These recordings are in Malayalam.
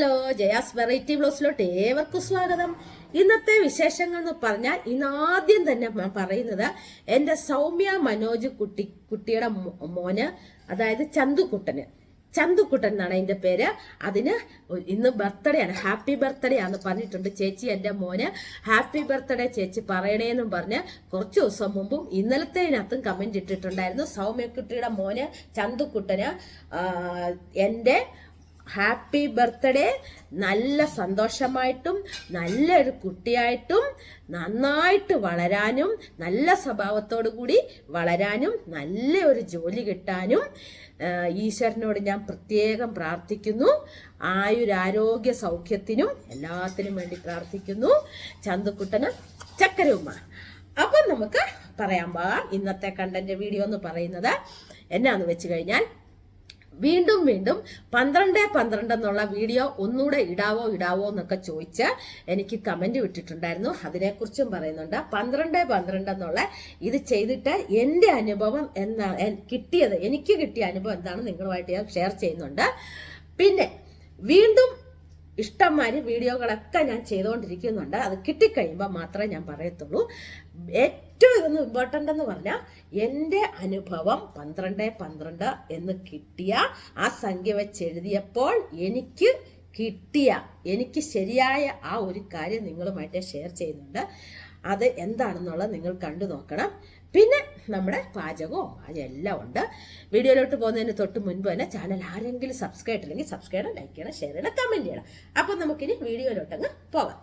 ഹലോ ജയാസ് വെറൈറ്റി ബ്ലോസിലോട്ട് ഏവർക്കും സ്വാഗതം. ഇന്നത്തെ വിശേഷങ്ങൾ എന്ന് പറഞ്ഞാൽ ഇന്ന് ആദ്യം തന്നെ പറയുന്നത് എന്റെ സൗമ്യ മനോജ് കുട്ടി കുട്ടിയുടെ മോന് അതായത് ചന്തുക്കുട്ടന്. ചന്തുക്കുട്ടൻ എന്നാണ് അതിന്റെ പേര്. അതിന് ഇന്ന് ബർത്ത്ഡേ ആണ്. ഹാപ്പി ബർത്ത്ഡേ ആണെന്ന് പറഞ്ഞിട്ടുണ്ട് ചേച്ചി എന്റെ മോന്. ഹാപ്പി ബർത്ത്ഡേ ചേച്ചി പറയണേന്നും പറഞ്ഞ് കുറച്ച് ദിവസം മുമ്പും ഇന്നലത്തേനകത്തും കമന്റ് ഇട്ടിട്ടുണ്ടായിരുന്നു. സൗമ്യക്കുട്ടിയുടെ മോന് ചന്തുക്കുട്ടന് എന്റെ ഹാപ്പി ബർത്ത്ഡേ. നല്ല സന്തോഷമായിട്ടും നല്ലൊരു കുട്ടിയായിട്ടും നന്നായിട്ട് വളരാനും നല്ല സ്വഭാവത്തോടു കൂടി വളരാനും നല്ല ഒരു ജോലി കിട്ടാനും ഈശ്വരനോട് ഞാൻ പ്രത്യേകം പ്രാർത്ഥിക്കുന്നു. ആയുരാരോഗ്യ സൗഖ്യത്തിനും എല്ലാത്തിനും വേണ്ടി പ്രാർത്ഥിക്കുന്നു. ചന്തുക്കുട്ടന് ചക്കരവുമ്മ അപ്പം നമുക്ക് പറയാൻ പോകാം ഇന്നത്തെ കണ്ടന്റ് വീഡിയോ എന്ന് പറയുന്നത് എന്നാന്ന് വെച്ച് കഴിഞ്ഞാൽ വീണ്ടും വീണ്ടും പന്ത്രണ്ട് പന്ത്രണ്ട് എന്നുള്ള വീഡിയോ ഒന്നുകൂടെ ഇടാവോ ഇടാവോ എന്നൊക്കെ ചോദിച്ച് എനിക്ക് കമന്റ് വിട്ടിട്ടുണ്ടായിരുന്നു. അതിനെക്കുറിച്ചും പറയുന്നുണ്ട്. പന്ത്രണ്ട് പന്ത്രണ്ട് എന്നുള്ള ഇത് ചെയ്തിട്ട് എന്റെ അനുഭവം എന്നാ കിട്ടിയത് എനിക്ക് കിട്ടിയ അനുഭവം എന്താണ് നിങ്ങളുമായിട്ട് ഞാൻ ഷെയർ ചെയ്യുന്നുണ്ട്. പിന്നെ വീണ്ടും ഇഷ്ടംമാതിരി വീഡിയോകളൊക്കെ ഞാൻ ചെയ്തുകൊണ്ടിരിക്കുന്നുണ്ട്. അത് കിട്ടിക്കഴിയുമ്പോൾ മാത്രമേ ഞാൻ പറയത്തുള്ളൂ. ഏറ്റവും ഇതൊന്ന് ഇമ്പോർട്ടന്റ് എന്ന് പറഞ്ഞാൽ എന്റെ അനുഭവം പന്ത്രണ്ട് പന്ത്രണ്ട് എന്ന് കിട്ടിയ ആ സംഖ്യ വെച്ച് എഴുതിയപ്പോൾ എനിക്ക് കിട്ടിയ എനിക്ക് ശരിയായ ആ ഒരു കാര്യം നിങ്ങളുമായിട്ട് ഷെയർ ചെയ്യുന്നുണ്ട്. അത് എന്താണെന്നുള്ളത് നിങ്ങൾ കണ്ടു നോക്കണം. പിന്നെ നമ്മുടെ പാചകവും അതെല്ലാം ഉണ്ട്. വീഡിയോയിലോട്ട് പോകുന്നതിന് തൊട്ട് മുൻപ് തന്നെ ചാനൽ ആരെങ്കിലും സബ്സ്ക്രൈബ് ഇല്ലെങ്കിൽ സബ്സ്ക്രൈബ് ചെയ്യണം ലൈക്ക് ചെയ്യണം ഷെയർ ചെയ്യണം കമന്റ് ചെയ്യണം. അപ്പം നമുക്കിനി വീഡിയോയിലോട്ടങ്ങ് പോകാം.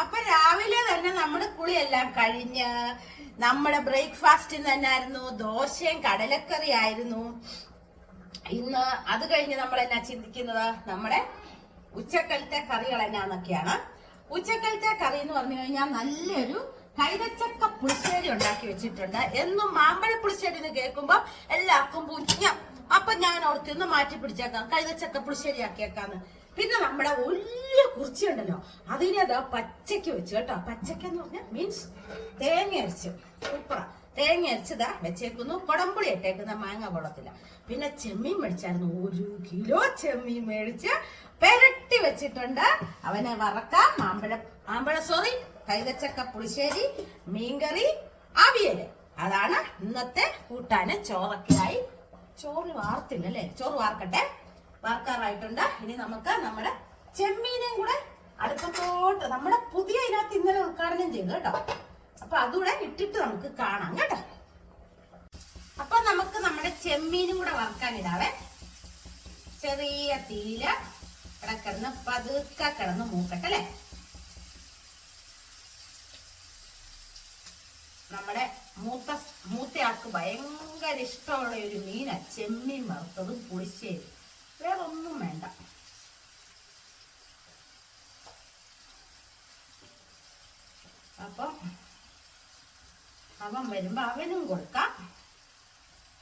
അപ്പൊ രാവിലെ തന്നെ നമ്മുടെ കുളിയെല്ലാം കഴിഞ്ഞ് നമ്മുടെ തന്നെ ആയിരുന്നു ദോശയും കടലക്കറി ആയിരുന്നു ഇന്ന് അത് കഴിഞ്ഞ് നമ്മൾ എന്നാ ചിന്തിക്കുന്നത്? നമ്മുടെ ഉച്ചക്കലത്തെ കറികൾ എന്നാന്നൊക്കെയാണ്. ഉച്ചക്കലത്തെ കറി എന്ന് പറഞ്ഞു കഴിഞ്ഞാൽ നല്ലൊരു കൈതച്ചക്ക പുളിശ്ശേരി ഉണ്ടാക്കി വെച്ചിട്ടുണ്ട്. എന്നും മാമ്പഴ പുളിശ്ശേരി എന്ന് കേൾക്കുമ്പോൾ എല്ലാവർക്കും പുഞ്ഞ അപ്പൊ ഞാൻ ഓർത്തിന്ന് മാറ്റി പിടിച്ചേക്കാം കൈതച്ചക്ക പുളിശ്ശേരി ആക്കിയേക്കാന്ന് പിന്നെ നമ്മുടെ വലിയ കുറിച്ചി ഉണ്ടല്ലോ അതിനത് അതാ പച്ചയ്ക്ക് വെച്ചു കേട്ടോ. പച്ചയ്ക്ക് എന്ന് പറഞ്ഞാൽ മീൻസ് തേങ്ങ അരച്ച്. സൂപ്പറാ തേങ്ങ അരച്ചതാ വെച്ചേക്കുന്നു. കൊടമ്പുളി ഇട്ടേക്കുന്ന മാങ്ങ കൊള്ളത്തില്ല പിന്നെ ചെമ്മീൻ മേടിച്ചായിരുന്നു. ഒരു കിലോ ചെമ്മീൻ മേടിച്ച് പെരട്ടി വെച്ചിട്ടുണ്ട്. അവനെ വറക്കാം. മാമ്പഴ മാമ്പഴ സോറി കൈതച്ചക്ക പുളിശ്ശേരി മീൻകറി അവിയൽ. അതാണ് ഇന്നത്തെ കൂട്ടാന് ചോറൊക്കെയായി. ചോറ് വാർത്തില്ല അല്ലേ ചോറ് വാർക്കട്ടെ? വാർക്കാറായിട്ടുണ്ട്. ഇനി നമുക്ക് നമ്മുടെ ചെമ്മീനെയും കൂടെ അടുപ്പത്തോട്ട് നമ്മുടെ പുതിയ ഇതിനകത്ത് ഇന്നലെ ഉദ്ഘാടനം ചെയ്തു കേട്ടോ. അപ്പൊ അതുകൂടെ ഇട്ടിട്ട് നമുക്ക് കാണാം കേട്ടോ. അപ്പൊ നമുക്ക് നമ്മുടെ ചെമ്മീനും കൂടെ വറുക്കാനിടാവേ ചെറിയ തീയിൽ ഇവിടെ കിടന്ന് പതുക്കെ കിടന്ന് മൂക്കട്ടെ അല്ലേ? നമ്മുടെ മൂത്ത മൂത്തയാൾക്ക് ഭയങ്കര ഇഷ്ടമുള്ള ഒരു മീനാ. ചെമ്മീൻ വറുത്തതും പുളിശ്ശേരി. വേറെ വേണ്ട. അപ്പം അവൻ വരുമ്പോ അവനും കൊടുക്കാം.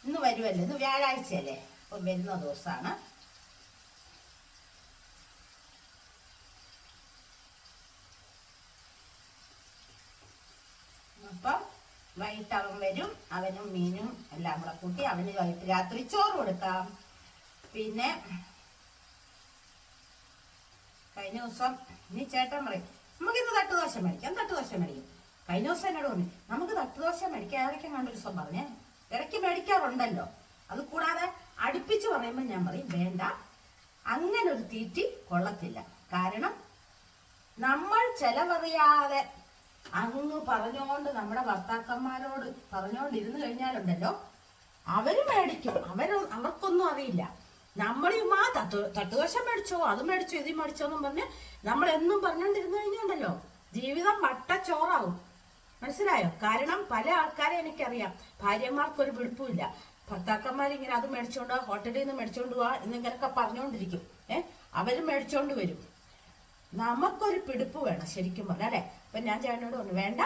ഇന്ന് വരുമല്ലോ ഇന്ന് വ്യാഴാഴ്ചയല്ലേ? അപ്പം വരുന്ന ദിവസമാണ്. അപ്പം വൈകിട്ട് അവൻ വരും. അവനും മീനും എല്ലാം കൂടെ കൂട്ടി അവന് വൈകിട്ട് രാത്രി ചോറ് കൊടുക്കാം. പിന്നെ കഴിഞ്ഞ ദിവസം ഇനി ചേട്ടൻ പറയും നമുക്ക് ഇന്ന് തട്ടുദോശ മേടിക്കാം തട്ടുദോശ മേടിക്കും. കഴിഞ്ഞ ദിവസം എന്നോട് പറഞ്ഞു നമുക്ക് തട്ടുദോശ മേടിക്കാം ഏതൊക്കെ കണ്ട ദിവസം പറഞ്ഞേ ഇടയ്ക്ക് മേടിക്കാറുണ്ടല്ലോ. അത് കൂടാതെ അടുപ്പിച്ച് പറയുമ്പോൾ ഞാൻ പറയും വേണ്ട അങ്ങനെ ഒരു തീറ്റി കൊള്ളത്തില്ല. കാരണം നമ്മൾ ചെലവറിയാതെ അങ്ങ് പറഞ്ഞോണ്ട് നമ്മുടെ ഭർത്താക്കന്മാരോട് പറഞ്ഞോണ്ടിരുന്നു കഴിഞ്ഞാലുണ്ടല്ലോ അവർ മേടിക്കും. അവരും അവർക്കൊന്നും അറിയില്ല. നമ്മൾ ആ തട്ടു തട്ടുകശം മേടിച്ചോ അത് മേടിച്ചോ ഇത് മേടിച്ചോ എന്നും പറഞ്ഞ് നമ്മൾ എന്നും പറഞ്ഞോണ്ടിരുന്നു കഴിഞ്ഞുണ്ടല്ലോ ജീവിതം വട്ടച്ചോറാവും മനസ്സിലായോ? കാരണം പല ആൾക്കാരെ എനിക്കറിയാം. ഭാര്യമാർക്കൊരു ഭർത്താക്കന്മാർ ഇങ്ങനെ അത് മേടിച്ചോണ്ട് ഹോട്ടലിൽ നിന്ന് മേടിച്ചോണ്ട് പോവാ എന്നിങ്ങനൊക്കെ പറഞ്ഞുകൊണ്ടിരിക്കും ഏഹ് അവർ മേടിച്ചോണ്ട് വരും. നമുക്കൊരു പിടിപ്പ് വേണം ശരിക്കും പറഞ്ഞാൽ അല്ലെ അപ്പൊ ഞാൻ ചേട്ടനോട് പറഞ്ഞു വേണ്ട.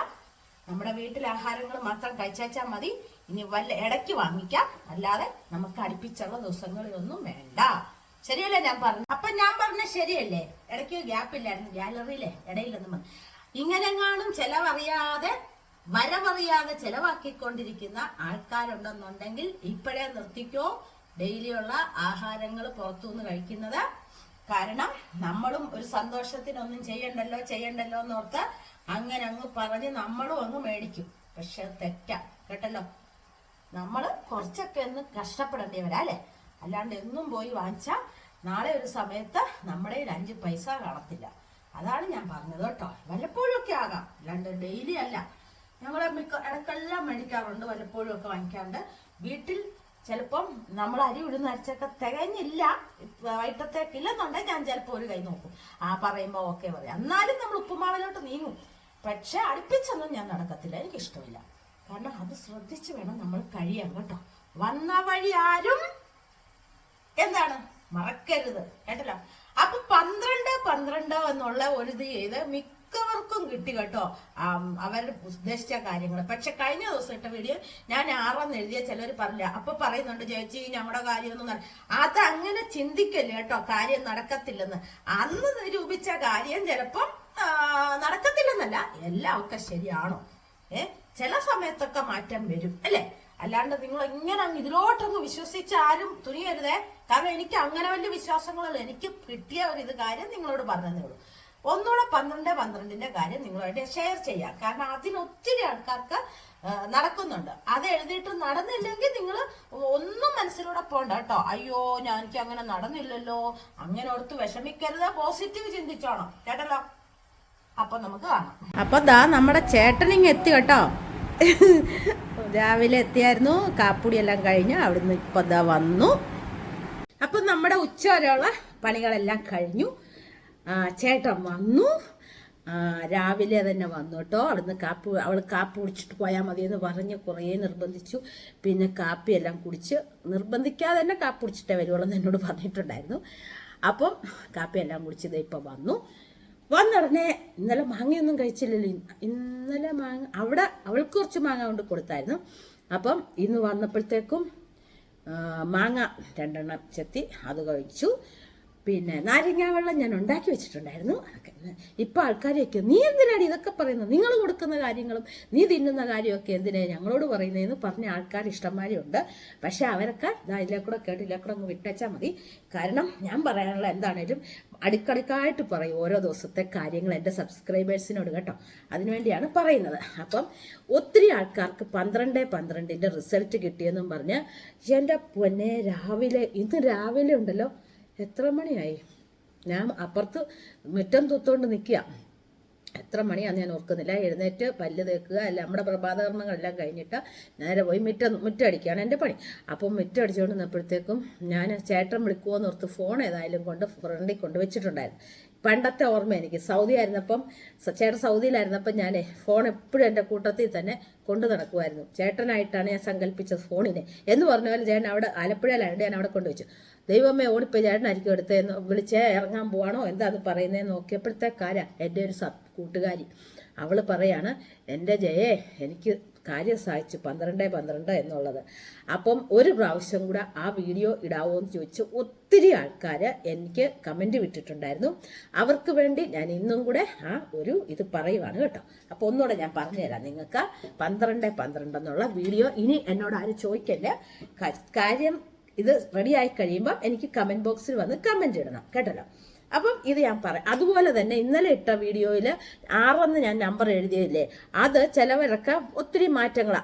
നമ്മുടെ വീട്ടിലെ ആഹാരങ്ങൾ മാത്രം കഴിച്ചാൽ മതി. ഇനി വല്ല ഇടയ്ക്ക് വാങ്ങിക്കാം. അല്ലാതെ നമുക്ക് അടുപ്പിച്ചുള്ള ദിവസങ്ങളിലൊന്നും വേണ്ട. ശരിയല്ലേ ഞാൻ പറഞ്ഞു അപ്പൊ ഞാൻ പറഞ്ഞ ശരിയല്ലേ? ഇടയ്ക്ക് ഗ്യാപ്പ് ഇല്ലായിരുന്നു ഗാലറിയിലെ ഇടയിലൊന്നും ഇങ്ങനെങ്ങാനും ചെലവറിയാതെ വരവറിയാതെ ചെലവാക്കിക്കൊണ്ടിരിക്കുന്ന ആൾക്കാരുണ്ടെന്നുണ്ടെങ്കിൽ ഇപ്പോഴേ നിർത്തിക്കോ. ഡെയിലിയുള്ള ആഹാരങ്ങൾ പുറത്തുനിന്ന് കഴിക്കുന്നത്. കാരണം നമ്മളും ഒരു സന്തോഷത്തിനൊന്നും ചെയ്യണ്ടല്ലോ ചെയ്യണ്ടല്ലോ എന്നോർത്ത് അങ്ങനെ അങ്ങ് പറഞ്ഞ് നമ്മളും അങ്ങ് മേടിക്കും. പക്ഷെ തെറ്റാ. കേട്ടല്ലോ? നമ്മൾ കുറച്ചൊക്കെ ഒന്ന് കഷ്ടപ്പെടേണ്ടിവരാ അല്ലേ? അല്ലാണ്ട് എന്നും പോയി വാങ്ങിച്ചാൽ നാളെ ഒരു സമയത്ത് നമ്മുടെ കയ്യിൽ അഞ്ച് പൈസ കാണത്തില്ല. അതാണ് ഞാൻ പറഞ്ഞത് കേട്ടോ. വല്ലപ്പോഴും ഒക്കെ ആകാം. അല്ലാണ്ട് ഡെയിലി അല്ല. ഞങ്ങൾ മിക്ക ഇടക്കെല്ലാം മേടിക്കാറുണ്ട് വല്ലപ്പോഴും ഒക്കെ വാങ്ങിക്കാറുണ്ട്. വീട്ടിൽ ചിലപ്പം നമ്മൾ അരി ഉഴുന്ന് അരച്ചൊക്കെ തികഞ്ഞില്ല വൈകിട്ടത്തേക്ക് ഇല്ലെന്നുണ്ടെങ്കിൽ ഞാൻ ചിലപ്പോൾ ഒരു കൈ നോക്കും. ആ പറയുമ്പോൾ ഓക്കെ പറയാം. എന്നാലും നമ്മൾ ഉപ്പുമാവിലോട്ട് നീങ്ങും. പക്ഷെ അടുപ്പിച്ചൊന്നും ഞാൻ നടക്കത്തില്ല. എനിക്കിഷ്ടമില്ല. കാരണം അത് ശ്രദ്ധിച്ച് വേണം നമ്മൾ കഴിയാൻ കേട്ടോ. വന്ന വഴി ആരും എന്താണ്? മറക്കരുത്. കേട്ടല്ലോ? അപ്പൊ പന്ത്രണ്ട് പന്ത്രണ്ട് എന്നുള്ള ഒരു ഇത് ചെയ്ത് മിക്കവർക്കും കിട്ടി കേട്ടോ. അവർ ഉദ്ദേശിച്ച കാര്യങ്ങൾ. പക്ഷെ കഴിഞ്ഞ ദിവസം ഇട്ട വീഡിയോ ഞാൻ ആറെന്ന് എഴുതിയ ചിലർ പറഞ്ഞില്ല. അപ്പൊ പറയുന്നുണ്ട് ചേച്ചി ഞങ്ങളുടെ കാര്യമൊന്നും അത് അങ്ങനെ ചിന്തിക്കല്ലേ കേട്ടോ. കാര്യം നടക്കത്തില്ലെന്ന്. അന്ന് നിരൂപിച്ച കാര്യം ചിലപ്പം നടക്കത്തില്ലെന്നല്ല. എല്ലാം ഒക്കെ ശരിയാണോ? ഏ? ചില സമയത്തൊക്കെ മാറ്റം വരും അല്ലേ? അല്ലാണ്ട് നിങ്ങൾ ഇങ്ങനെ അങ്ങ് ഇതിലോട്ടങ്ങ് വിശ്വസിച്ച് ആരും തുനിയരുതേ. കാരണം എനിക്ക് അങ്ങനെ വലിയ വിശ്വാസങ്ങളുള്ള എനിക്ക് കിട്ടിയ ഒരു ഇത് കാര്യം നിങ്ങളോട് പറഞ്ഞതേ ഉള്ളൂ. ഒന്നുകൂടെ പന്ത്രണ്ട് പന്ത്രണ്ടിന്റെ കാര്യം നിങ്ങളുമായിട്ട് ഷെയർ ചെയ്യാം. കാരണം അതിന് ഒത്തിരി ആൾക്കാർക്ക് നടക്കുന്നുണ്ട്. അത് എഴുതിയിട്ട് നടന്നില്ലെങ്കിൽ നിങ്ങൾ ഒന്നും മനസ്സിലൂടെ പോണ്ട കേട്ടോ. അയ്യോ ഞാൻ എനിക്ക് അങ്ങനെ നടന്നില്ലല്ലോ. അങ്ങനെ ഓർത്ത് വിഷമിക്കരുത്. പോസിറ്റീവ് ചിന്തിച്ചോണം. കേട്ടല്ലോ? അപ്പൊ നമുക്ക് കാണാം. അപ്പൊ ദാ നമ്മുടെ ചേട്ടനിങ് എത്തി കേട്ടോ. രാവിലെ എത്തിയായിരുന്നു കാപ്പുടി എല്ലാം കഴിഞ്ഞ് അവിടുന്ന് ഇപ്പൊ ദാ വന്നു. അപ്പൊ നമ്മുടെ ഉച്ച വരെയുള്ള പണികളെല്ലാം കഴിഞ്ഞു. ചേട്ടൻ വന്നു. രാവിലെ തന്നെ വന്നു കേട്ടോ. അവിടുന്ന് കാപ്പി അവൾ കാപ്പി കുടിച്ചിട്ട് പോയാൽ മതി എന്ന് പറഞ്ഞ് കുറേ നിർബന്ധിച്ചു. പിന്നെ കാപ്പി എല്ലാം കുടിച്ച് നിർബന്ധിക്കാതെ തന്നെ കാപ്പി കുടിച്ചിട്ടേ വരുവുള്ളൂ എന്ന് എന്നോട് പറഞ്ഞിട്ടുണ്ടായിരുന്നു. അപ്പം കാപ്പി എല്ലാം കുടിച്ചത് ഇപ്പം വന്നു. വന്നുടനെ ഇന്നലെ മാങ്ങയൊന്നും കഴിച്ചില്ലല്ലോ. ഇന്നലെ മാങ്ങ അവിടെ അവൾക്ക് കുറച്ച് മാങ്ങ കൊണ്ട് കൊടുത്തായിരുന്നു. അപ്പം ഇന്ന് വന്നപ്പോഴത്തേക്കും മാങ്ങ രണ്ടെണ്ണം ചെത്തി അത് കഴിച്ചു. പിന്നെ നാരങ്ങ വെള്ളം ഞാൻ ഉണ്ടാക്കി വെച്ചിട്ടുണ്ടായിരുന്നു. അതൊക്കെ ഇപ്പം ആൾക്കാരെയൊക്കെ നീ എന്തിനാണ് ഇതൊക്കെ പറയുന്നത്? നിങ്ങൾ കൊടുക്കുന്ന കാര്യങ്ങളും നീ തിന്നുന്ന കാര്യമൊക്കെ എന്തിനാ ഞങ്ങളോട് പറയുന്നതെന്ന് പറഞ്ഞ ആൾക്കാർ ഇഷ്ടംമാരുണ്ട് പക്ഷേ അവരൊക്കെ ഇതാ ഇതിലെ കൂടെ കേട്ട് ഇതിലെ കൂടെ അങ്ങ് വിട്ടേച്ചാൽ മതി. കാരണം ഞാൻ പറയാനുള്ള എന്താണേലും അടുക്കടുക്കായിട്ട് പറയും ഓരോ ദിവസത്തെ കാര്യങ്ങൾ എന്റെ സബ്സ്ക്രൈബേഴ്സിനോട് കേട്ടോ. അതിനുവേണ്ടിയാണ് പറയുന്നത്. അപ്പം ഒത്തിരി ആൾക്കാർക്ക് പന്ത്രണ്ട് പന്ത്രണ്ടിന്റെ റിസൾട്ട് കിട്ടിയെന്നും പറഞ്ഞ് എന്റെ പൊന്നെ രാവിലെ ഇന്ന് രാവിലെ ഉണ്ടല്ലോ. എത്ര മണിയായി? ഞാൻ അപ്പുറത്ത് മുറ്റം തൂത്തോണ്ട് നിൽക്കുക എത്ര മണിയാന്ന് ഞാൻ ഓർക്കുന്നില്ല. എഴുന്നേറ്റ് പല്ല് തേക്കുക അല്ല നമ്മുടെ പ്രഭാതകർമ്മങ്ങളെല്ലാം കഴിഞ്ഞിട്ട് നേരെ പോയി മുറ്റ മുറ്റടിക്കുകയാണ് എന്റെ പണി. അപ്പം മുറ്റടിച്ചുകൊണ്ട് നിന്നപ്പോഴത്തേക്കും ഞാൻ ചേട്ടൻ വിളിക്കുമോ എന്നോർത്ത് ഫോൺ ഏതായാലും കൊണ്ട് ഫ്രണ്ടിൽ കൊണ്ട് വെച്ചിട്ടുണ്ടായിരുന്നു. പണ്ടത്തെ ഓർമ്മ എനിക്ക്. സൗദി ആയിരുന്നപ്പം ചേട്ടൻ സൗദിയിലായിരുന്നപ്പം ഞാൻ ഫോൺ എപ്പോഴും എന്റെ കൂട്ടത്തിൽ തന്നെ കൊണ്ടു നടക്കുമായിരുന്നു ചേട്ടനായിട്ടാണ് ഞാൻ സങ്കല്പിച്ചത് ഫോണിനെ. എന്ന് പറഞ്ഞ പോലെ ചേട്ടൻ അവിടെ ആലപ്പുഴയിലായതുകൊണ്ട് ഞാൻ അവിടെ കൊണ്ടുവച്ചു ദൈവമേ ഓടിപ്പോയി ചേട്ടനായിരിക്കും എടുത്തതെന്ന് വിളിച്ചേ ഇറങ്ങാൻ പോവാണോ? എന്താ അത് പറയുന്നതെന്ന് കാര്യ. എന്റെ ഒരു സബ് കൂട്ടുകാരി. അവൾ പറയാണ് എന്റെ ജയേ എനിക്ക് കാര്യം സാധിച്ചു. പന്ത്രണ്ട് പന്ത്രണ്ട് എന്നുള്ളത്. അപ്പം ഒരു പ്രാവശ്യം കൂടെ ആ വീഡിയോ ഇടാവോ എന്ന് ചോദിച്ച് ഒത്തിരി ആൾക്കാർ എനിക്ക് കമന്റ് വിട്ടിട്ടുണ്ടായിരുന്നു. അവർക്ക് വേണ്ടി ഞാൻ ഇന്നും കൂടെ ആ ഒരു ഇത് പറയുവാണ് കേട്ടോ. അപ്പോൾ ഒന്നുകൂടെ ഞാൻ പറഞ്ഞുതരാം നിങ്ങൾക്ക്. പന്ത്രണ്ട് പന്ത്രണ്ട് എന്നുള്ള വീഡിയോ ഇനി എന്നോട് ആരും ചോദിക്കല്ലേ? കാര്യം ഇത് റെഡി ആയി കഴിയുമ്പോൾ എനിക്ക് കമന്റ് ബോക്സിൽ വന്ന് കമന്റ് ഇടണം കേട്ടല്ലോ? അപ്പം ഇത് ഞാൻ പറയാം. അതുപോലെ തന്നെ ഇന്നലെ ഇട്ട വീഡിയോയിൽ ആറെന്ന് ഞാൻ നമ്പർ എഴുതിയില്ലേ അത് ചിലവരൊക്കെ ഒത്തിരി മാറ്റങ്ങൾ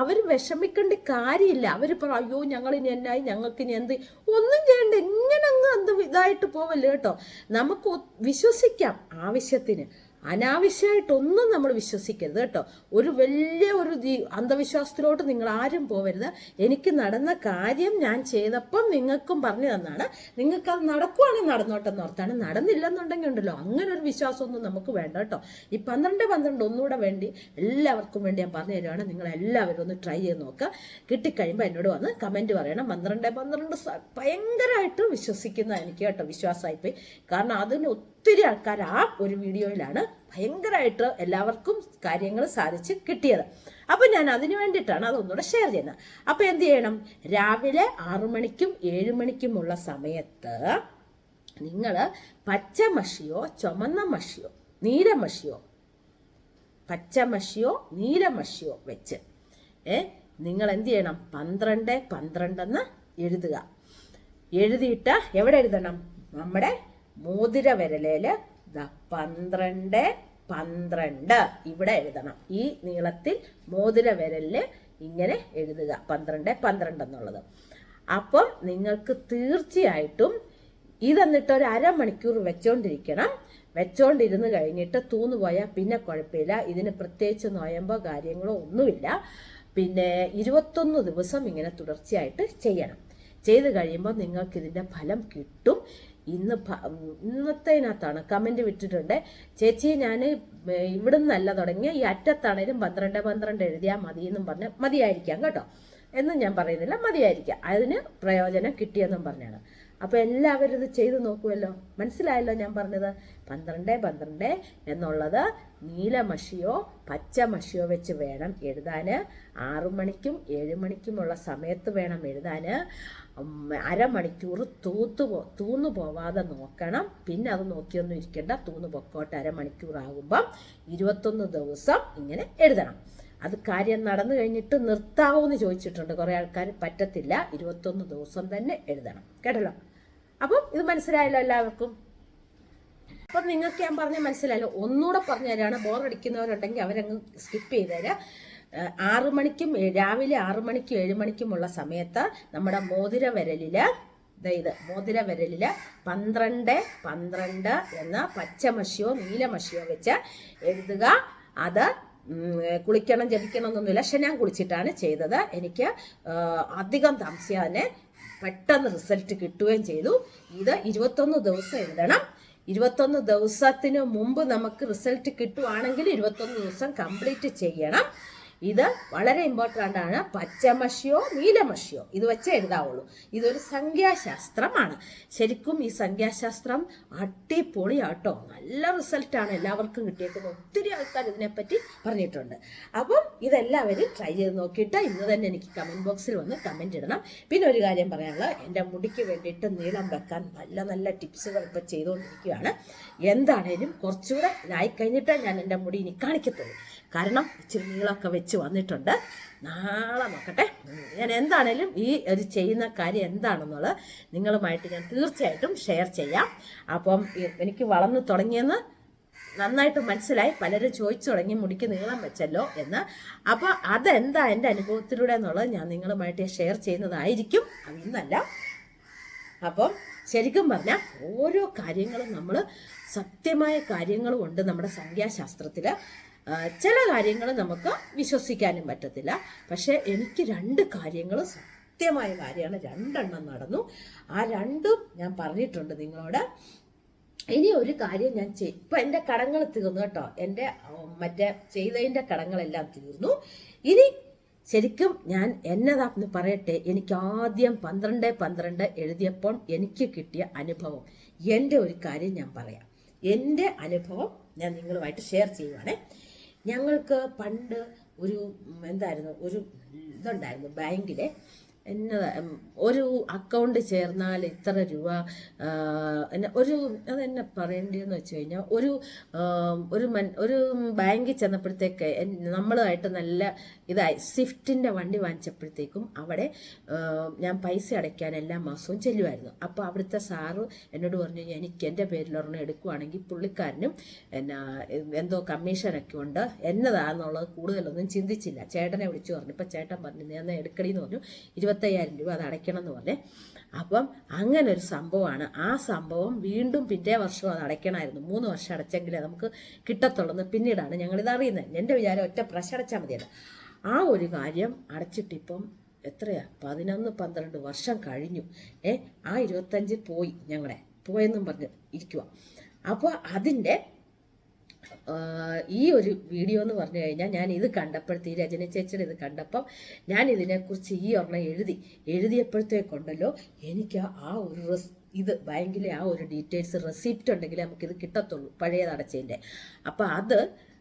അവർ വിഷമിക്കേണ്ട കാര്യമില്ല. അവർ പറ അയ്യോ ഞങ്ങൾ ഇനി എന്നായി? ഞങ്ങൾക്ക് ഇനി എന്ത്? ഒന്നും ചെയ്യണ്ട. ഇങ്ങനെ അങ്ങ് എന്ത് ഇതായിട്ട് പോവല്ലേ കേട്ടോ? നമുക്ക് വിശ്വസിക്കാം ആവശ്യത്തിന്. അനാവശ്യമായിട്ടൊന്നും നമ്മൾ വിശ്വസിക്കരുത് കേട്ടോ. ഒരു വലിയ ഒരു അന്ധവിശ്വാസത്തിലോട്ട് നിങ്ങൾ ആരും പോവരുത് എനിക്ക് നടന്ന കാര്യം ഞാൻ ചെയ്തപ്പം നിങ്ങൾക്കും പറഞ്ഞു തന്നാണ്. നിങ്ങൾക്ക് അത് നടക്കുവാണെങ്കിൽ നടന്നോട്ടെ എന്നോർത്താണ് നടന്നില്ലെന്നുണ്ടെങ്കിൽ ഉണ്ടല്ലോ അങ്ങനെ ഒരു വിശ്വാസമൊന്നും നമുക്ക് വേണ്ട കേട്ടോ. ഈ പന്ത്രണ്ട് പന്ത്രണ്ട് ഒന്നുകൂടെ വേണ്ടി എല്ലാവർക്കും വേണ്ടി ഞാൻ പറഞ്ഞു തരുവാണ്. നിങ്ങൾ എല്ലാവരും ഒന്ന് ട്രൈ ചെയ്ത് നോക്കുക. കിട്ടിക്കഴിയുമ്പോൾ എന്നോട് വന്ന് കമന്റ് പറയണം. പന്ത്രണ്ട് പന്ത്രണ്ട് ഭയങ്കരമായിട്ട് വിശ്വസിക്കുന്ന എനിക്ക് കേട്ടോ വിശ്വാസമായിപ്പോയി. കാരണം അതിന് ഒത്തിരി ആൾക്കാർ ആ ഒരു വീഡിയോയിലാണ് ഭയങ്കരമായിട്ട് എല്ലാവർക്കും കാര്യങ്ങൾ സാധിച്ച് കിട്ടിയത്. അപ്പം ഞാൻ അതിന് വേണ്ടിയിട്ടാണ് അതൊന്നുകൂടെ ഷെയർ ചെയ്യുന്നത്. അപ്പം എന്ത് ചെയ്യണം? രാവിലെ ആറു മണിക്കും ഏഴ് മണിക്കുമുള്ള സമയത്ത് നിങ്ങൾ പച്ച മഷിയോ ചുമന്ന മഷിയോ നീല മഷിയോ പച്ച മഷിയോ പച്ചമഷിയോ നീലമഷിയോ വെച്ച് ഏ നിങ്ങൾ എന്ത് ചെയ്യണം? പന്ത്രണ്ട് പന്ത്രണ്ടെന്ന് എഴുതുക. എഴുതിയിട്ട് എവിടെ എഴുതണം? നമ്മുടെ മോതിര വിരലേൽ ഇതാ പന്ത്രണ്ട് പന്ത്രണ്ട്. ഇവിടെ എഴുതണം. ഈ നീളത്തിൽ മോതിര വിരലിൽ ഇങ്ങനെ എഴുതുക. പന്ത്രണ്ട് പന്ത്രണ്ട് എന്നുള്ളത്. അപ്പം നിങ്ങൾക്ക് തീർച്ചയായിട്ടും ഇതെന്നിട്ട് ഒരു അരമണിക്കൂർ വെച്ചോണ്ടിരിക്കണം. വെച്ചോണ്ടിരുന്ന് കഴിഞ്ഞിട്ട് തൂന്നുപോയാൽ പിന്നെ കുഴപ്പമില്ല. ഇതിന് പ്രത്യേകിച്ച് നോയമ്പോ കാര്യങ്ങളോ ഒന്നുമില്ല. പിന്നെ ഇരുപത്തൊന്ന് ദിവസം ഇങ്ങനെ തുടർച്ചയായിട്ട് ചെയ്യണം. ചെയ്ത് കഴിയുമ്പോൾ നിങ്ങൾക്ക് ഇതിന്റെ ഫലം കിട്ടും. ഇന്ന് ഇന്നത്തേനകത്താണ് കമന്റ് വിട്ടിട്ടുണ്ട്. ചേച്ചി ഞാൻ ഇവിടെ നിന്നല്ല തുടങ്ങിയ ഈ അറ്റത്താണേലും പന്ത്രണ്ട് പന്ത്രണ്ട് എഴുതിയാൽ മതി എന്നും പറഞ്ഞ് മതിയായിരിക്കാം കേട്ടോ. എന്നും ഞാൻ പറയുന്നില്ല മതിയായിരിക്കാം. അതിന് പ്രയോജനം കിട്ടിയെന്നും പറഞ്ഞാണ്. അപ്പോൾ എല്ലാവരും ഇത് ചെയ്ത് നോക്കുമല്ലോ മനസ്സിലായല്ലോ ഞാൻ പറഞ്ഞത്? പന്ത്രണ്ട് പന്ത്രണ്ട് എന്നുള്ളത് നീലമഷിയോ പച്ച മഷിയോ വെച്ച് വേണം എഴുതാൻ ആറു മണിക്കും ഏഴ് മണിക്കുമുള്ള സമയത്ത് വേണം എഴുതാൻ അരമണിക്കൂർ തൂത്തു പോ തൂന്നു പോവാതെ നോക്കണം. പിന്നെ അത് നോക്കിയൊന്നും ഇരിക്കേണ്ട. തൂന്നു പൊക്കോട്ടെ. അരമണിക്കൂർ ആകുമ്പം ഇരുപത്തൊന്ന് ദിവസം ഇങ്ങനെ എഴുതണം. അത് കാര്യം നടന്നു കഴിഞ്ഞിട്ട് നിർത്താവൂന്ന് ചോദിച്ചിട്ടുണ്ട്. കുറേ ആൾക്കാർ പറ്റത്തില്ല. ഇരുപത്തൊന്ന് ദിവസം തന്നെ എഴുതണം. കേട്ടല്ലോ? അപ്പം ഇത് മനസ്സിലായല്ലോ എല്ലാവർക്കും? അപ്പം നിങ്ങൾക്ക് ഞാൻ പറഞ്ഞ മനസ്സിലായല്ലോ. ഒന്നുകൂടെ പറഞ്ഞു തരാണ് ബോറടിക്കുന്നവരുണ്ടെങ്കിൽ അവരങ്ങ് സ്കിപ്പ് ചെയ്തുതരാം ഏഹ് ആറ് മണിക്കും രാവിലെ ആറു മണിക്കും ഏഴ് മണിക്കുമുള്ള സമയത്ത് നമ്മുടെ മോതിര വിരലിൽ ഇതായത് ഇത് മോതിര വിരലിൽ പന്ത്രണ്ട് പന്ത്രണ്ട് എന്ന പച്ചമഷിയോ നീലമഷിയോ വെച്ച് എഴുതുക. അത് കുളിക്കണം ജപിക്കണം എന്നൊന്നുമില്ല പക്ഷെ ഞാൻ കുളിച്ചിട്ടാണ് ചെയ്തത്. എനിക്ക് അധികം താമസിയാതെ പെട്ടെന്ന് റിസൾട്ട് കിട്ടുകയും ചെയ്തു. ഇത് ഇരുപത്തൊന്ന് ദിവസം എഴുതണം. ഇരുപത്തൊന്ന് ദിവസത്തിന് മുമ്പ് നമുക്ക് റിസൾട്ട് കിട്ടുവാണെങ്കിൽ ഇരുപത്തൊന്ന് ദിവസം കംപ്ലീറ്റ് ചെയ്യണം. ഇത് വളരെ ഇമ്പോർട്ടന്റ് ആണ്. പച്ചമഷിയോ നീലമഷിയോ. ഇത് വെച്ചേ എഴുതാവുള്ളൂ. ഇതൊരു സംഖ്യാശാസ്ത്രമാണ്. ശരിക്കും ഈ സംഖ്യാശാസ്ത്രം അടിപൊളിയാട്ടോ. നല്ല റിസൾട്ടാണ് എല്ലാവർക്കും കിട്ടിയേക്കുന്നത്. ഒത്തിരി ആൾക്കാർ ഇതിനെപ്പറ്റി പറഞ്ഞിട്ടുണ്ട്. അപ്പം ഇതെല്ലാവരും ട്രൈ ചെയ്ത് നോക്കിയിട്ട് ഇന്ന് തന്നെ എനിക്ക് കമന്റ് ബോക്സിൽ വന്ന് കമന്റ് ഇടണം. പിന്നെ ഒരു കാര്യം പറയാനുള്ളത്. എന്റെ മുടിക്ക് വേണ്ടിയിട്ട് നീളം വെക്കാൻ നല്ല നല്ല ടിപ്സുകൾ ഇപ്പോൾ ചെയ്തുകൊണ്ടിരിക്കുകയാണ്. എന്താണേലും കുറച്ചുകൂടെ ഇതായി കഴിഞ്ഞിട്ടേ ഞാൻ എന്റെ മുടി ഇനി കാണിക്കത്തുള്ളൂ. കാരണം ഇച്ചിരി നീളമൊക്കെ വെച്ച് വന്നിട്ടുണ്ട്. നാളെ നോക്കട്ടെ. ഞാൻ എന്താണേലും ഈ ഒരു ചെയ്യുന്ന കാര്യം എന്താണെന്നുള്ളത് നിങ്ങളുമായിട്ട് ഞാൻ തീർച്ചയായിട്ടും ഷെയർ ചെയ്യാം. അപ്പം എനിക്ക് വളർന്നു തുടങ്ങിയെന്ന് നന്നായിട്ട് മനസ്സിലായി. പലരും ചോദിച്ചു തുടങ്ങി മുടിക്ക് നീളം വെച്ചല്ലോ എന്ന്. അപ്പോൾ അതെന്താ എന്റെ അനുഭവത്തിലൂടെ എന്നുള്ളത് ഞാൻ നിങ്ങളുമായിട്ട് ഷെയർ ചെയ്യുന്നതായിരിക്കും. അതൊന്നല്ല. അപ്പം ശരിക്കും പറഞ്ഞാൽ ഓരോ കാര്യങ്ങളും നമ്മൾ സത്യമായ കാര്യങ്ങളും ഉണ്ട് നമ്മുടെ സംഖ്യാശാസ്ത്രത്തിൽ. ചില കാര്യങ്ങൾ നമുക്ക് വിശ്വസിക്കാനും പറ്റത്തില്ല. പക്ഷേ എനിക്ക് രണ്ട് കാര്യങ്ങൾ സത്യമായ കാര്യമാണ്. രണ്ടെണ്ണം നടന്നു. ആ രണ്ടും ഞാൻ പറഞ്ഞിട്ടുണ്ട് നിങ്ങളോട്. ഇനി ഒരു കാര്യം ഞാൻ ചെയ് ഇപ്പൊ എന്റെ കടങ്ങൾ തീർന്നു കേട്ടോ. എന്റെ മറ്റേ ചെയ്തതിന്റെ കടങ്ങളെല്ലാം തീർന്നു. ഇനി ശരിക്കും ഞാൻ എന്നതാന്ന് പറയട്ടെ? എനിക്ക് ആദ്യം പന്ത്രണ്ട് പന്ത്രണ്ട് എഴുതിയപ്പോൾ എനിക്ക് കിട്ടിയ അനുഭവം. എന്റെ ഒരു കാര്യം ഞാൻ പറയാം. എന്റെ അനുഭവം ഞാൻ നിങ്ങളുമായിട്ട് ഷെയർ ചെയ്യുവാണേ. ഞങ്ങൾക്ക് പണ്ട് ഒരു എന്തായിരുന്നു ഒരു ഇതുണ്ടായിരുന്നു ബാങ്കിലെ എന്നതാ ഒരു അക്കൗണ്ട് ചേർന്നാൽ ഇത്ര രൂപ ഒരു അതെന്നെ പറയേണ്ടതെന്ന് വെച്ച് കഴിഞ്ഞാൽ ഒരു ഒരു മൻ ഒരു ബാങ്കിൽ ചെന്നപ്പോഴത്തേക്ക് നമ്മളുമായിട്ട് നല്ല ഇതായി സ്വിഫ്റ്റിന്റെ വണ്ടി വാങ്ങിച്ചപ്പോഴത്തേക്കും അവിടെ ഞാൻ പൈസ അടയ്ക്കാൻ എല്ലാ മാസവും ചെല്ലുമായിരുന്നു. അപ്പോൾ അവിടുത്തെ സാറ് എന്നോട് പറഞ്ഞു എനിക്ക് എന്റെ പേരിൽ ഒരെണ്ണം എടുക്കുവാണെങ്കിൽ പുള്ളിക്കാരനും എന്നാ എന്തോ കമ്മീഷനൊക്കെ ഉണ്ട് എന്നതാണെന്നുള്ളത് കൂടുതലൊന്നും ചിന്തിച്ചില്ല. ചേട്ടനെ വിളിച്ചു പറഞ്ഞു. ഇപ്പം ചേട്ടൻ പറഞ്ഞു നീ എന്നാൽ എന്ന് പറഞ്ഞു ഇരുപത്തയ്യായിരം രൂപ അത് അടയ്ക്കണം എന്ന് പറഞ്ഞേ. അപ്പം അങ്ങനെ ഒരു സംഭവമാണ്. ആ സംഭവം വീണ്ടും പിറ്റേ വർഷം അത് അടയ്ക്കണമായിരുന്നു. മൂന്ന് വർഷം അടച്ചെങ്കിലേ നമുക്ക് കിട്ടത്തുള്ളൂ പിന്നീടാണ് ഞങ്ങളിത് അറിയുന്നത്. എന്റെ വിചാരം ഒറ്റ പ്രശ് അടച്ചാൽ മതിയല്ലോ. ആ ഒരു കാര്യം അടച്ചിട്ടിപ്പം എത്രയാ? പതിനൊന്ന് പന്ത്രണ്ട് വർഷം കഴിഞ്ഞു. ഏ ആ ഇരുപത്തഞ്ച് പോയി ഞങ്ങളെ. പോയെന്നും പറഞ്ഞ് ഇരിക്കുക അപ്പോൾ അതിന്റെ ഈ ഒരു വീഡിയോ എന്ന് പറഞ്ഞു കഴിഞ്ഞാൽ ഞാൻ ഇത് കണ്ടപ്പോഴത്തെ ഈ രചന ചേച്ചിയുടെ ഇത് കണ്ടപ്പം ഞാൻ ഇതിനെക്കുറിച്ച് ഈ ഒരെണ്ണം എഴുതി എഴുതിയപ്പോഴത്തേക്കുണ്ടല്ലോ എനിക്ക് ആ ഒരു റെസ് ഇത് ബാങ്കിലെ ആ ഒരു ഡീറ്റെയിൽസ് റെസിപ്റ്റ് ഉണ്ടെങ്കിൽ നമുക്കിത് കിട്ടത്തുള്ളൂ പഴയതടച്ചതിന്റെ അപ്പോൾ അപ്പം അത്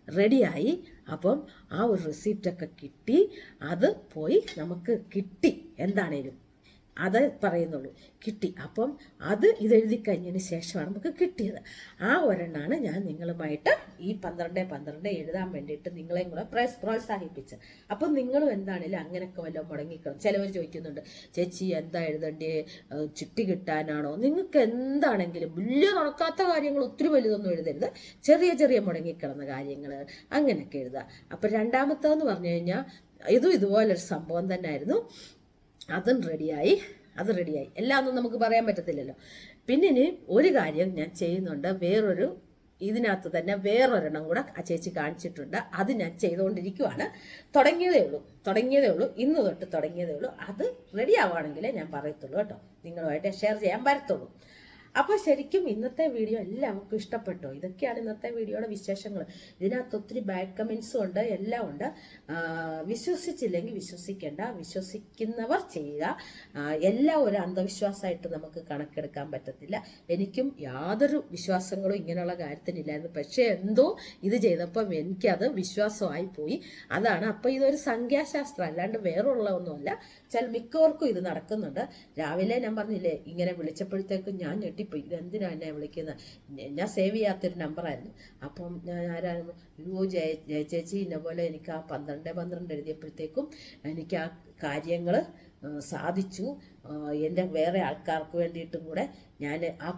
റെഡിയായി അപ്പം ആ ഒരു റെസിപ്റ്റൊക്കെ കിട്ടി അത് പോയി നമുക്ക് കിട്ടി എന്താണേലും. അത് പറയുന്നുള്ളൂ. കിട്ടി. അപ്പം അത് ഇതെഴുതി കഴിഞ്ഞതിന് ശേഷമാണ് നമുക്ക് കിട്ടിയത്. ആ ഒരെണ്ണമാണ് ഞാൻ നിങ്ങളുമായിട്ട് ഈ പന്ത്രണ്ട് പന്ത്രണ്ട് എഴുതാൻ വേണ്ടിയിട്ട് നിങ്ങളെയും കൂടെ പ്രോത്സാഹിപ്പിച്ചത്. അപ്പം നിങ്ങളും എന്താണേലും അങ്ങനെയൊക്കെ വല്ലതും മുടങ്ങിക്കണം ചിലവർ ചോദിക്കുന്നുണ്ട് ചേച്ചി എന്താ എഴുതണ്ടേ? ചിട്ടി കിട്ടാനാണോ? നിങ്ങൾക്ക് എന്താണെങ്കിലും വലിയ നടക്കാത്ത കാര്യങ്ങൾ ഒത്തിരി വലുതൊന്നും എഴുതരുത്. ചെറിയ ചെറിയ മുടങ്ങിക്കിടന്ന കാര്യങ്ങൾ അങ്ങനെയൊക്കെ എഴുതുക. അപ്പം രണ്ടാമത്തേന്ന് പറഞ്ഞു കഴിഞ്ഞാൽ ഇതും ഇതുപോലൊരു സംഭവം തന്നെയായിരുന്നു. അതും റെഡിയായി അത് റെഡിയായി. എല്ലാം ഒന്നും നമുക്ക് പറയാൻ പറ്റത്തില്ലല്ലോ. പിന്നെ ഇനി ഒരു കാര്യം ഞാൻ ചെയ്യുന്നുണ്ട്. വേറൊരു ഇതിനകത്ത് തന്നെ വേറൊരെണ്ണം കൂടെ ആ ചേച്ചി കാണിച്ചിട്ടുണ്ട്. അത് ഞാൻ ചെയ്തുകൊണ്ടിരിക്കുവാണ്. തുടങ്ങിയതേ ഉള്ളൂ. തുടങ്ങിയതേ ഉള്ളൂ. ഇന്ന് തൊട്ട് തുടങ്ങിയതേ ഉള്ളൂ. അത് റെഡി ആവുകയാണെങ്കിലേ ഞാൻ പറയത്തുള്ളൂ കേട്ടോ. നിങ്ങളുമായിട്ട് ഷെയർ ചെയ്യാൻ പറ്റത്തുള്ളൂ അപ്പോൾ ശരിക്കും ഇന്നത്തെ വീഡിയോ എല്ലാവർക്കും ഇഷ്ടപ്പെട്ടോ? ഇതൊക്കെയാണ് ഇന്നത്തെ വീഡിയോയുടെ വിശേഷങ്ങൾ ഇതിനകത്ത് ഒത്തിരി ബാഡ് കമൻസും ഉണ്ട് എല്ലാം ഉണ്ട്. വിശ്വസിച്ചില്ലെങ്കിൽ വിശ്വസിക്കേണ്ട. വിശ്വസിക്കുന്നവർ ചെയ്യുക. എല്ലാം ഒരു അന്ധവിശ്വാസമായിട്ട് നമുക്ക് കണക്കെടുക്കാൻ പറ്റത്തില്ല. എനിക്കും യാതൊരു വിശ്വാസങ്ങളും ഇങ്ങനെയുള്ള കാര്യത്തിനില്ലായിരുന്നു. പക്ഷേ എന്തോ ഇത് ചെയ്തപ്പം എനിക്കത് വിശ്വാസമായി പോയി. അതാണ്. അപ്പോൾ ഇതൊരു സംഖ്യാശാസ്ത്രം അല്ലാണ്ട് വേറുള്ളതൊന്നുമല്ല. ചില മിക്കവർക്കും ഇത് നടക്കുന്നുണ്ട്. രാവിലെ ഞാൻ പറഞ്ഞില്ലേ ഇങ്ങനെ വിളിച്ചപ്പോഴത്തേക്കും ഞാൻ ഞെട്ടിപ്പോയി ഇതെന്തിനാണ് എന്നെ വിളിക്കുന്നത് ഞാൻ സേവ് ചെയ്യാത്തൊരു നമ്പറായിരുന്നു അപ്പം ഞാൻ ആരായിരുന്നു യോ ജയ ജയ ചേച്ചി ഇന്നെ പോലെ എനിക്ക് ആ പന്ത്രണ്ട് പന്ത്രണ്ട് എഴുതിയപ്പോഴത്തേക്കും എനിക്ക് ആ കാര്യങ്ങൾ സാധിച്ചു. എന്റെ വേറെ ആൾക്കാർക്ക് വേണ്ടിയിട്ടും കൂടെ ഞാൻ ആ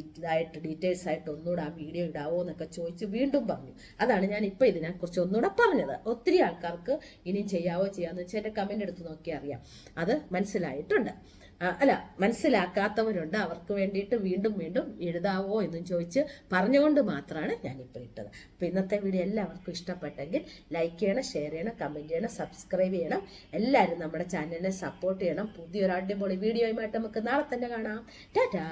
ഇതായിട്ട് ഡീറ്റെയിൽസ് ആയിട്ട് ഒന്നുകൂടെ ആ വീഡിയോ ഇടാവോ എന്നൊക്കെ ചോദിച്ച് വീണ്ടും പറഞ്ഞു. അതാണ് ഞാൻ ഇപ്പോൾ ഇതിനെക്കുറിച്ച് ഒന്നുകൂടെ പറഞ്ഞത്. ഒത്തിരി ആൾക്കാർക്ക് ഇനിയും ചെയ്യാവോ ചെയ്യാമെന്ന് വെച്ചാൽ എന്റെ കമന്റ് എടുത്ത് നോക്കിയാൽ അറിയാം. അത് മനസ്സിലായിട്ടുണ്ട്. അല്ല മനസ്സിലാക്കാത്തവരുണ്ട്. അവർക്ക് വേണ്ടിയിട്ട് വീണ്ടും വീണ്ടും എഴുതാവോ എന്നും ചോദിച്ച് പറഞ്ഞുകൊണ്ട് മാത്രമാണ് ഞാനിപ്പോൾ ഇട്ടത്. അപ്പോൾ ഇന്നത്തെ വീഡിയോ എല്ലാവർക്കും ഇഷ്ടപ്പെട്ടെങ്കിൽ ലൈക്ക് ചെയ്യണം ഷെയർ ചെയ്യണം കമന്റ് ചെയ്യണം സബ്സ്ക്രൈബ് ചെയ്യണം. എല്ലാവരും നമ്മുടെ ചാനലിനെ സപ്പോർട്ട് ചെയ്യണം. പുതിയൊരു അടിപൊളി വീഡിയോയുമായിട്ട് നമുക്ക് നാളെ തന്നെ കാണാം. ടാറ്റാ!